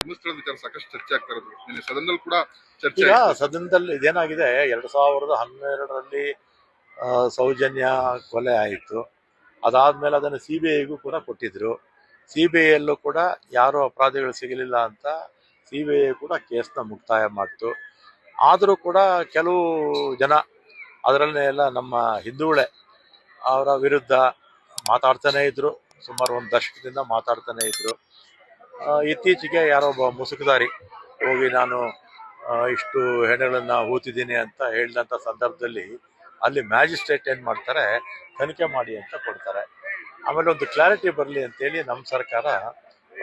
ಧರ್ಮಸ್ಥಳದ ವಿಚಾರ ಸಾಕಷ್ಟು ಚರ್ಚೆ ಆಗ್ತಾ ಇರೋದು. ನಿನ್ನೆ ಸದನದಲ್ಲಿ ಕೂಡ ಚರ್ಚೆ ಈಗ ಸದನದಲ್ಲಿ ಇದೇನಾಗಿದೆ? ಎರಡ್ ಸಾವಿರದ ಹನ್ನೆರಡರಲ್ಲಿ ಸೌಜನ್ಯ ಕೊಲೆ ಆಯಿತು. ಅದಾದ್ಮೇಲೆ ಅದನ್ನು ಸಿ ಬಿ ಐಗೂ ಕೂಡ ಕೊಟ್ಟಿದ್ರು. ಸಿ ಬಿ ಐಯಲ್ಲೂ ಕೂಡ ಯಾರು ಅಪರಾಧಿಗಳು ಸಿಗಲಿಲ್ಲ ಅಂತ ಸಿ ಬಿ ಐ ಕೂಡ ಕೇಸ್ನ ಮುಕ್ತಾಯ ಮಾಡ್ತು. ಆದರೂ ಕೂಡ ಕೆಲವು ಜನ ಅದರಲ್ಲೇ ಎಲ್ಲ ನಮ್ಮ ಹಿಂದೂಳೆ ಅವರ ವಿರುದ್ಧ ಮಾತಾಡ್ತಾನೆ ಇದ್ರು. ಸುಮಾರು ಒಂದು ದಶಕದಿಂದ ಮಾತಾಡ್ತಾನೆ ಇದ್ರು. ಇತ್ತೀಚೆಗೆ ಯಾರೋ ಒಬ್ಬ ಮುಸುಕುದಾರಿ ಹೋಗಿ ನಾನು ಇಷ್ಟು ಹೆಣಗಳನ್ನು ಹೂತಿದ್ದೀನಿ ಅಂತ ಹೇಳಿದಂಥ ಸಂದರ್ಭದಲ್ಲಿ ಅಲ್ಲಿ ಮ್ಯಾಜಿಸ್ಟ್ರೇಟ್ ಏನು ಮಾಡ್ತಾರೆ, ತನಿಖೆ ಮಾಡಿ ಅಂತ ಕೊಡ್ತಾರೆ. ಆಮೇಲೆ ಒಂದು ಕ್ಲಾರಿಟಿ ಬರಲಿ ಅಂತೇಳಿ ನಮ್ಮ ಸರ್ಕಾರ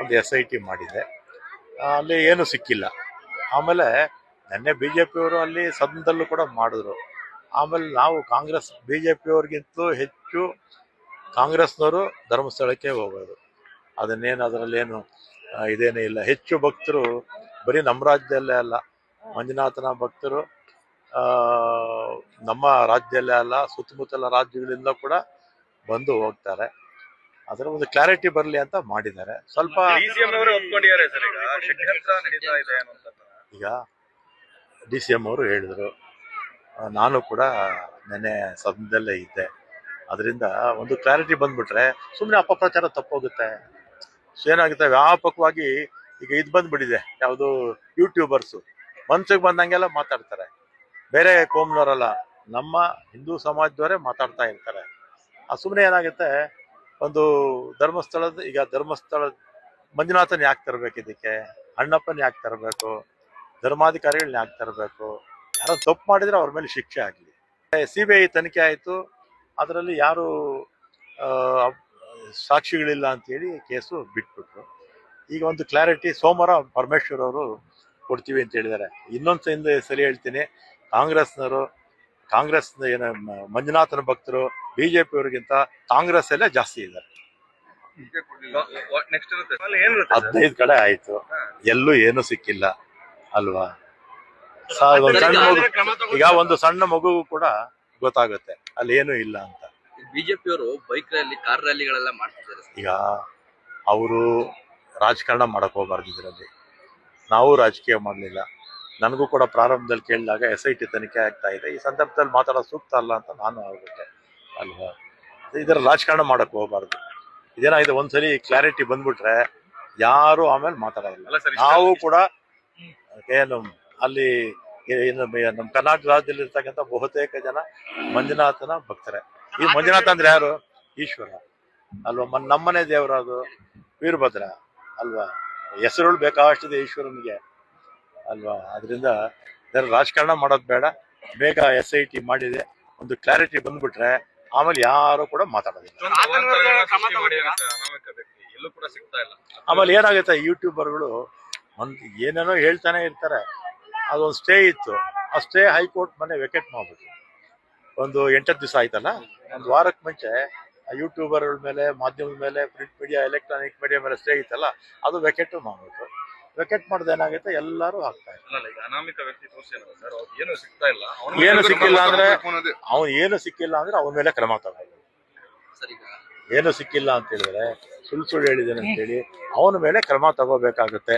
ಒಂದು ಎಸ್ ಐ ಟಿ ಮಾಡಿದೆ. ಅಲ್ಲಿ ಏನು ಸಿಕ್ಕಿಲ್ಲ. ಆಮೇಲೆ ನೆನ್ನೆ ಬಿ ಜೆ ಪಿಯವರು ಅಲ್ಲಿ ಸದನದಲ್ಲೂ ಕೂಡ ಮಾಡಿದ್ರು. ಆಮೇಲೆ ನಾವು ಕಾಂಗ್ರೆಸ್, ಬಿ ಜೆ ಪಿಯವ್ರಿಗಿಂತಲೂ ಹೆಚ್ಚು ಕಾಂಗ್ರೆಸ್ನವರು ಧರ್ಮಸ್ಥಳಕ್ಕೆ ಹೋಗೋದು. ಅದನ್ನೇನು ಅದರಲ್ಲೇನು ಇದೇನೇ ಇಲ್ಲ. ಹೆಚ್ಚು ಭಕ್ತರು ಬರೀ ನಮ್ಮ ರಾಜ್ಯದಲ್ಲೇ ಅಲ್ಲ ಮಂಜುನಾಥನ ಭಕ್ತರು ಆ, ನಮ್ಮ ರಾಜ್ಯದಲ್ಲೇ ಅಲ್ಲ ಸುತ್ತಮುತ್ತಲ ರಾಜ್ಯಗಳಿಂದ ಕೂಡ ಬಂದು ಹೋಗ್ತಾರೆ. ಅದರ ಒಂದು ಕ್ಲಾರಿಟಿ ಬರಲಿ ಅಂತ ಮಾಡಿದ್ದಾರೆ. ಸ್ವಲ್ಪ ಈಗ. ಡಿ ಸಿ ಎಂ ಅವರು ಹೇಳಿದರು. ನಾನು ಕೂಡ ನೆನೆ ಸದನದಲ್ಲೇ ಇದ್ದೆ. ಅದರಿಂದ ಒಂದು ಕ್ಲಾರಿಟಿ ಬಂದ್ಬಿಟ್ರೆ ಸುಮ್ಮನೆ ಅಪಪ್ರಚಾರ ತಪ್ಪೋಗುತ್ತೆ. ಸೊ ಏನಾಗುತ್ತೆ ವ್ಯಾಪಕವಾಗಿ ಈಗ ಇದು ಬಂದ್ಬಿಟ್ಟಿದೆ, ಯಾವುದು ಯೂಟ್ಯೂಬರ್ಸು ಮನ್ಸಿಗೆ ಬಂದಂಗೆಲ್ಲ ಮಾತಾಡ್ತಾರೆ. ಬೇರೆ ಕೋಮ್ನವರಲ್ಲ, ನಮ್ಮ ಹಿಂದೂ ಸಮಾಜದವರೇ ಮಾತಾಡ್ತಾ ಇರ್ತಾರೆ. ಆ ಸುಮ್ಮನೆ ಏನಾಗುತ್ತೆ, ಒಂದು ಧರ್ಮಸ್ಥಳದ, ಈಗ ಧರ್ಮಸ್ಥಳ ಮಂಜುನಾಥನ್ ಯಾಕೆ ತರಬೇಕು ಇದಕ್ಕೆ? ಅಣ್ಣಪ್ಪನ ಯಾಕೆ ತರಬೇಕು? ಧರ್ಮಾಧಿಕಾರಿಗಳನ್ನ ಯಾಕೆ ತರಬೇಕು? ಯಾರೋ ತಪ್ಪು ಮಾಡಿದ್ರೆ ಅವ್ರ ಮೇಲೆ ಶಿಕ್ಷೆ ಆಗಲಿ. ಸಿ ಬಿ ಐ ತನಿಖೆ ಆಯಿತು. ಅದರಲ್ಲಿ ಯಾರು ಸಾಕ್ಷಿಗಳಿಲ್ಲ ಅಂತೇಳಿ ಕೇಸು ಬಿಟ್ಬಿಟ್ರು. ಈಗ ಒಂದು ಕ್ಲಾರಿಟಿ ಸೋಮವಾರ ಪರಮೇಶ್ವರ್ ಅವರು ಕೊಡ್ತೀವಿ ಅಂತ ಹೇಳಿದ್ದಾರೆ. ಇನ್ನೊಂದು ಹಿಂದೆ ಸರಿ ಹೇಳ್ತೀನಿ ಕಾಂಗ್ರೆಸ್ನವರು ಕಾಂಗ್ರೆಸ್ ಏನು ಮಂಜುನಾಥನ ಭಕ್ತರು ಬಿ ಜೆ ಪಿಯವರಿಗಿಂತ ಕಾಂಗ್ರೆಸ್ ಅಲ್ಲೇ ಜಾಸ್ತಿ ಇದ್ದಾರೆ? ಹದಿನೈದು ಕಡೆ ಆಯ್ತು. ಎಲ್ಲೂ ಏನು ಸಿಕ್ಕಿಲ್ಲ ಅಲ್ವಾ? ಸಣ್ಣ ಮಗು ಈಗ ಒಂದು ಸಣ್ಣ ಮಗುಗೂ ಕೂಡ ಗೊತ್ತಾಗುತ್ತೆ ಅಲ್ಲಿ ಏನು ಇಲ್ಲ ಅಂತ. ಬಿಜೆಪಿಯವರು ಬೈಕ್ ರ್ಯಾಲಿ ಕಾರ್ ರ್ಯಾಲಿಗಳೆಲ್ಲ ಮಾಡ್ತಿದ್ದಾರೆ. ಈಗ ಅವರು ರಾಜಕಾರಣ ಮಾಡಕ್ ಹೋಗ್ಬಾರ್ದು ಇದರಲ್ಲಿ ನಾವು ರಾಜಕೀಯ ಮಾಡಲಿಲ್ಲ. ನನಗೂ ಕೂಡ ಪ್ರಾರಂಭದಲ್ಲಿ ಕೇಳಿದಾಗ ಎಸ್ ಐ ಟಿ ತನಿಖೆ ಆಗ್ತಾ ಇದೆ. ಈ ಸಂದರ್ಭದಲ್ಲಿ ಮಾತಾಡೋದು ಸೂಕ್ತ ಅಲ್ಲ ಅಂತ ನಾನು ಆಗ್ಬಿಟ್ಟೆ ಅಲ್ವಾ? ಇದರ ರಾಜಕಾರಣ ಮಾಡಕ್ ಹೋಗ್ಬಾರ್ದು. ಇದೇನಾಗಿದೆ? ಒಂದ್ಸಲಿ ಕ್ಲಾರಿಟಿ ಬಂದ್ಬಿಟ್ರೆ ಯಾರು ಆಮೇಲೆ ಮಾತಾಡೋದಿಲ್ಲ. ನಾವು ಕೂಡ ಏನು ಅಲ್ಲಿ ಏನು ನಮ್ಮ ಕರ್ನಾಟಕ ರಾಜ್ಯದಲ್ಲಿ ಇರ್ತಕ್ಕಂಥ ಬಹುತೇಕ ಜನ ಮಂಜುನಾಥನ ಭಕ್ತರೆ. ಈ ಮಂಜುನಾಥ ಅಂದ್ರೆ ಯಾರು? ಈಶ್ವರ. ಅಲ್ವಾ? ಮನ್- ನಮ್ಮನೆ ದೇವರದು ವೀರಭದ್ರ ಅಲ್ವಾ? ಹೆಸರುಗಳು ಬೇಕಾಷ್ಟಿದೆ ಈಶ್ವರನಿಗೆ. ಅಲ್ವಾ? ಅದರಿಂದ ರಾಜಕಾರಣ ಮಾಡೋದು ಬೇಡ. ಬೇಗ ಎಸ್ ಐ ಟಿ ಮಾಡಿದೆ. ಒಂದು ಕ್ಲಾರಿಟಿ ಬಂದ್ಬಿಟ್ರೆ ಆಮೇಲೆ ಯಾರು ಕೂಡ ಮಾತಾಡೋದಿಲ್ಲ. ಆಮೇಲೆ ಏನಾಗುತ್ತೆ? ಯೂಟ್ಯೂಬರ್ಗಳು ಒಂದು ಏನೇನೋ ಹೇಳ್ತಾನೆ ಇರ್ತಾರೆ. ಅದೊಂದು ಸ್ಟೇ ಇತ್ತು. ಆ ಸ್ಟೇ ಹೈಕೋರ್ಟ್ ಮನೆ ವೆಕೆಟ್ ಮಾಡ್ಬಿಟ್ರು. ಒಂದು ಎಂಟತ್ತು ದಿವಸ ಆಯ್ತಲ್ಲ? ಒಂದು ವಾರಕ್ಕೆ ಮುಂಚೆ ಆ ಯೂಟ್ಯೂಬರ್ಗಳ ಮೇಲೆ ಮಾಧ್ಯಮದ ಮೇಲೆ ಪ್ರಿಂಟ್ ಮೀಡಿಯಾ ಎಲೆಕ್ಟ್ರಾನಿಕ್ ಮೀಡಿಯಾ ಮೇಲೆ ಸ್ಟೇ ಇತ್ತಲ್ಲ ಅದು ವೆಕೆಟು ಮಾಡಬೇಕು ವೆಕೆಟ್ ಮಾಡಿದ ಏನಾಗುತ್ತೆ ಎಲ್ಲರೂ ಹಾಕ್ತಾರೆ ಅಲ್ಲ ಅಲ್ಲ, ಈಗ ಅನಾಮಿಕ ವ್ಯಕ್ತಿ ತೋರಿಸಿಲ್ಲ ಸರ್? ಅವ್ರು ಏನು ಸಿಗ್ತಾ ಇಲ್ಲ. ಅವ್ನ ಏನು ಸಿಕ್ಕಿಲ್ಲ ಅಂದ್ರೆ ಅವನು ಏನು ಸಿಕ್ಕಿಲ್ಲ ಅಂದ್ರೆ ಅವನ ಮೇಲೆ ಕ್ರಮ ತಗೋಬೇಕು. ಸರ್ ಈಗ ಏನು ಸಿಕ್ಕಿಲ್ಲ ಅಂತ ಹೇಳಿದ್ರೆ ಸುಳ್ಳು ಸುಳ್ಳು ಅಂತ ಅಂತೇಳಿ ಅವನ ಮೇಲೆ ಕ್ರಮ ತಗೋಬೇಕಾಗುತ್ತೆ.